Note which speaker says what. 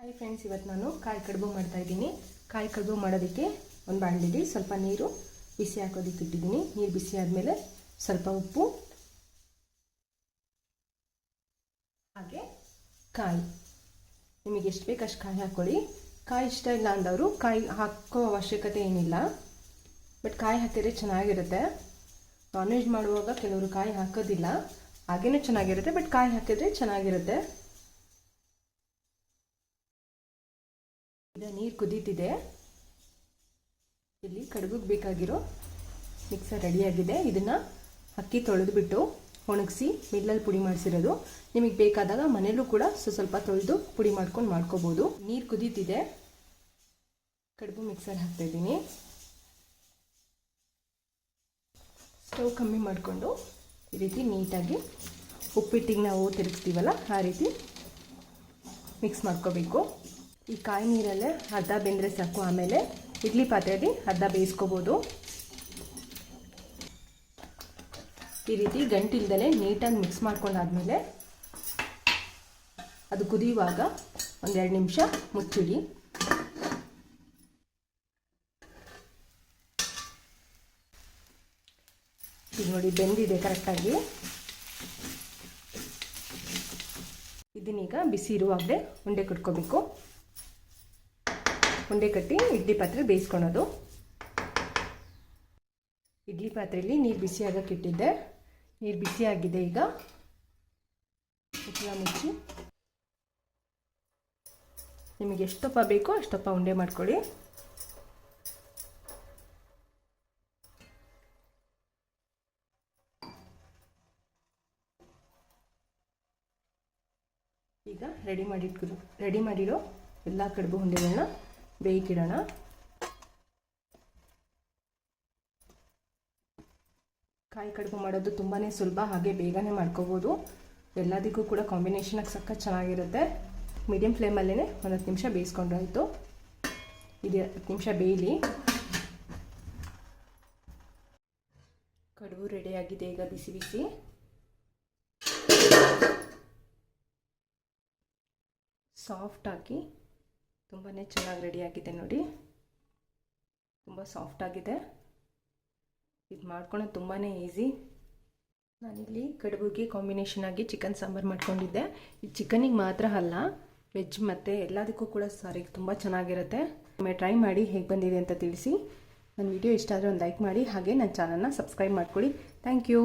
Speaker 1: Hi friends, ಇವತ್ತು ನಾನು ಕಾಯಿ ಕಡುಬು ಮಾಡ್ತಾ ಇದ್ದೀನಿ. ಕಾಯಿ ಕಡುಬು ಮಾಡೋದಕ್ಕೆ ಒಂದು ಬಾಣಲಿಲಿ ಸ್ವಲ್ಪ ನೀರು ಬಿಸಿ ಹಾಕೋದಕ್ಕೆ ಇಟ್ಟಿದ್ದೀನಿ. ನೀರು ಬಿಸಿ ಆದಮೇಲೆ ಸ್ವಲ್ಪ ಉಪ್ಪು, ಹಾಗೆ ಕಾಯಿ. ನಿಮಗೆ ಎಷ್ಟು ಬೇಕು ಅಷ್ಟು ಕಾಯಿ ಹಾಕ್ಕೊಳ್ಳಿ. ಕಾಯಿ ಇಷ್ಟ ಇಲ್ಲ ಅಂದವರು ಕಾಯಿ ಹಾಕೋ ಅವಶ್ಯಕತೆ ಏನಿಲ್ಲ. ಬಟ್ ಕಾಯಿ ಹಾಕಿದರೆ ಚೆನ್ನಾಗಿರುತ್ತೆ. ನಾನ್ ವೆಜ್ ಮಾಡುವಾಗ ಕೆಲವರು ಕಾಯಿ ಹಾಕೋದಿಲ್ಲ. ಹಾಗೇನೂ ಚೆನ್ನಾಗಿರುತ್ತೆ, ಬಟ್ ಕಾಯಿ ಹಾಕಿದ್ರೆ ಚೆನ್ನಾಗಿರುತ್ತೆ. ನೀರು ಕುದೀತಿದೆ. ಇಲ್ಲಿ ಕಡುಬಿಗೆ ಬೇಕಾಗಿರೋ ಮಿಕ್ಸರ್ ರೆಡಿಯಾಗಿದೆ ಇದನ್ನು ಅಕ್ಕಿ ತೊಳೆದುಬಿಟ್ಟು ಒಣಗಿಸಿ ಮಿಲ್ಲಲ್ಲಿ ಪುಡಿ ಮಾಡಿಸಿರೋದು. ನಿಮಗೆ ಬೇಕಾದಾಗ ಮನೇಲೂ ಕೂಡ ಸ್ವಲ್ಪ ಸ್ವಲ್ಪ ತೊಳೆದು ಪುಡಿ ಮಾಡ್ಕೊಂಡು ಮಾಡ್ಕೋಬೋದು. ನೀರು ಕುದೀತಿದೆ. ಕಡುಬು ಮಿಕ್ಸರ್ ಹಾಕ್ತಾಯಿದ್ದೀನಿ ಸ್ಟವ್ ಕಮ್ಮಿ ಮಾಡಿಕೊಂಡು ಈ ರೀತಿ ನೀಟಾಗಿ ಉಪ್ಪಿಟ್ಟಿಗೆ ನಾವು ತಿರುಗಿಸ್ತೀವಲ್ಲ ಆ ರೀತಿ ಮಿಕ್ಸ್ ಮಾಡ್ಕೋಬೇಕು. ಈ ಕಾಯಿ ನೀರಲ್ಲೇ ಅರ್ಧ ಬೆಂದರೆ ಸಾಕು ಆಮೇಲೆ ಇಡ್ಲಿ ಪಾತ್ರೆಯಲ್ಲಿ ಅರ್ಧ ಬೇಯಿಸ್ಕೋಬೋದು. ಈ ರೀತಿ ಗಂಟಿಲ್ದಲೆ ನೀಟಾಗಿ ಮಿಕ್ಸ್ ಮಾಡ್ಕೊಂಡಾದ್ಮೇಲೆ ಅದು ಕುದಿಯುವಾಗ ಒಂದೆರಡು ನಿಮಿಷ ಮುಚ್ಚಿಡಿ. ಈಗ ನೋಡಿ ಬೆಂದಿದೆ ಕರೆಕ್ಟಾಗಿ. ಇದನ್ನೀಗ ಬಿಸಿ ಇರುವಾಗಲೇ ಉಂಡೆ ಕಟ್ಕೋಬೇಕು. ಉಂಡೆ ಕಟ್ಟಿ ಇಡ್ಲಿ ಪಾತ್ರೆ ಬೇಯಿಸ್ಕೊಳೋದು. ಇಡ್ಲಿ ಪಾತ್ರೆಯಲ್ಲಿ ನೀರು ಬಿಸಿ ಆಗಕ್ಕೆ ಇಟ್ಟಿದ್ದೆ. ನೀರು ಬಿಸಿಯಾಗಿದೆ ಈಗ. ಮುಚ್ಚಿ. ನಿಮಗೆ ಎಷ್ಟಪ್ಪ ಬೇಕೋ ಅಷ್ಟಪ್ಪ ಉಂಡೆ ಮಾಡ್ಕೊಳ್ಳಿ. ಈಗ ರೆಡಿ ಮಾಡಿಟ್ಕೊ ರೆಡಿ ಮಾಡಿರೋ ಎಲ್ಲ ಕಡುಬು ಉಂಡೆಗಳನ್ನ ಬೇಯ್ಕಿಡೋಣ ಕಾಯಿ ಕಡುಬು ಮಾಡೋದು ತುಂಬಾ ಸುಲಭ, ಹಾಗೆ ಬೇಗನೆ ಮಾಡ್ಕೋಬೋದು. ಎಲ್ಲದಕ್ಕೂ ಕೂಡ ಕಾಂಬಿನೇಷನಾಗಿ ಸಖತ್ ಚೆನ್ನಾಗಿರುತ್ತೆ. ಮೀಡಿಯಮ್ ಫ್ಲೇಮಲ್ಲೇ ಒಂದು ಹತ್ತು ನಿಮಿಷ ಬೇಯಿಸ್ಕೊಂಡ್ರಾಯಿತು. ಇದು ಹತ್ತು ನಿಮಿಷ ಬೇಯಲಿ. ಕಡುಬು ರೆಡಿಯಾಗಿದೆ ಈಗ ಬಿಸಿ ಬಿಸಿ. ಸಾಫ್ಟಾಗಿ ತುಂಬಾ ಚೆನ್ನಾಗಿ ರೆಡಿಯಾಗಿದೆ ನೋಡಿ. ತುಂಬ ಸಾಫ್ಟಾಗಿದೆ ಇದು ಮಾಡ್ಕೊಳ್ಳೋದು ತುಂಬಾ ಈಸಿ ನಾನಿಲ್ಲಿ ಕಡುಬುಗೆ ಕಾಂಬಿನೇಷನ್ ಆಗಿ ಚಿಕನ್ ಸಾಂಬಾರು ಮಾಡ್ಕೊಂಡಿದ್ದೆ. ಇದು ಚಿಕನಿಗೆ ಮಾತ್ರ ಅಲ್ಲ ವೆಜ್ ಮತ್ತು ಎಲ್ಲದಕ್ಕೂ ಕೂಡ ಸಾರಿ ತುಂಬ ಚೆನ್ನಾಗಿರುತ್ತೆ. ಒಮ್ಮೆ ಟ್ರೈ ಮಾಡಿ ಹೇಗೆ ಬಂದಿದೆ ಅಂತ ತಿಳಿಸಿ. ನನ್ನ ವಿಡಿಯೋ ಇಷ್ಟ ಆದರೆ ಒಂದು ಲೈಕ್ ಮಾಡಿ, ಹಾಗೆ ನನ್ನ ಚಾನಲ್ನ ಸಬ್ಸ್ಕ್ರೈಬ್ ಮಾಡ್ಕೊಳ್ಳಿ. Thank you